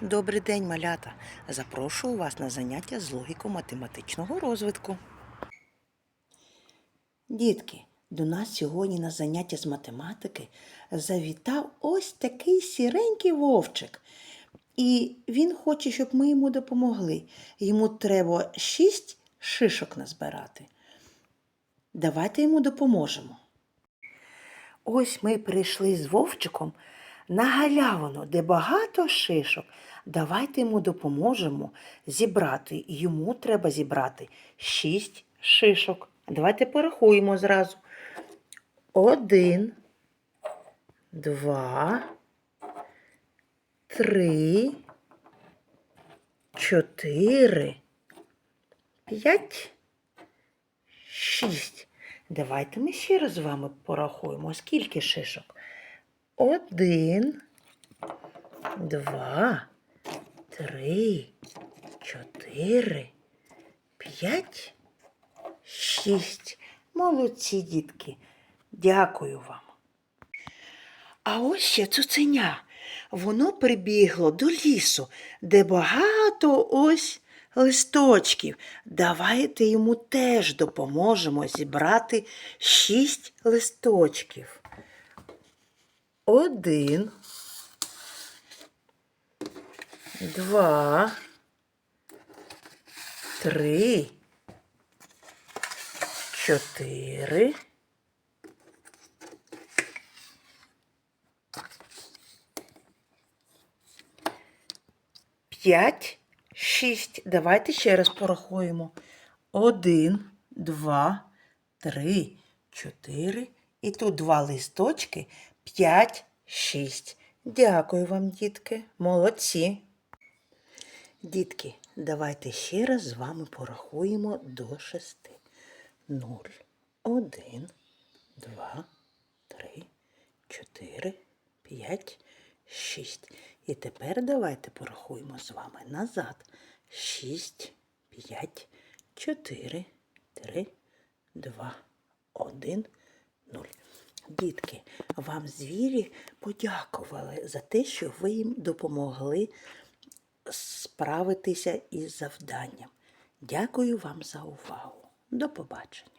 Добрий день, малята! Запрошую вас на заняття з логіко-математичного розвитку. Дітки, до нас сьогодні на заняття з математики завітав ось такий сіренький вовчик. І він хоче, щоб ми йому допомогли. Йому треба шість шишок назбирати. Давайте йому допоможемо. Ось ми прийшли з Вовчиком на галявину, де багато шишок. Давайте йому допоможемо зібрати. Йому треба зібрати шість шишок. Давайте порахуємо зразу. Один, два, три, чотири, п'ять, шість. Давайте ми ще раз з вами порахуємо, скільки шишок. Один, два, три, чотири, п'ять, шість. Молодці, дітки. Дякую вам. А ось ще цуценя. Воно прибігло до лісу, де багато ось листочків. Давайте йому теж допоможемо зібрати шість листочків. Один, два, три, чотири. П'ять, шість. Давайте ще раз порахуємо. Один, два, три, чотири. І тут два листочки. П'ять, шість. Дякую вам, дітки. Молодці. Дітки, давайте ще раз з вами порахуємо до шести. Нуль, один, два, три, чотири, п'ять, шість. І тепер давайте порахуємо з вами назад. Шість, п'ять, чотири, три, два, один, нуль. Дітки, вам звірі подякували за те, що ви їм допомогли справитися із завданням. Дякую вам за увагу. До побачення.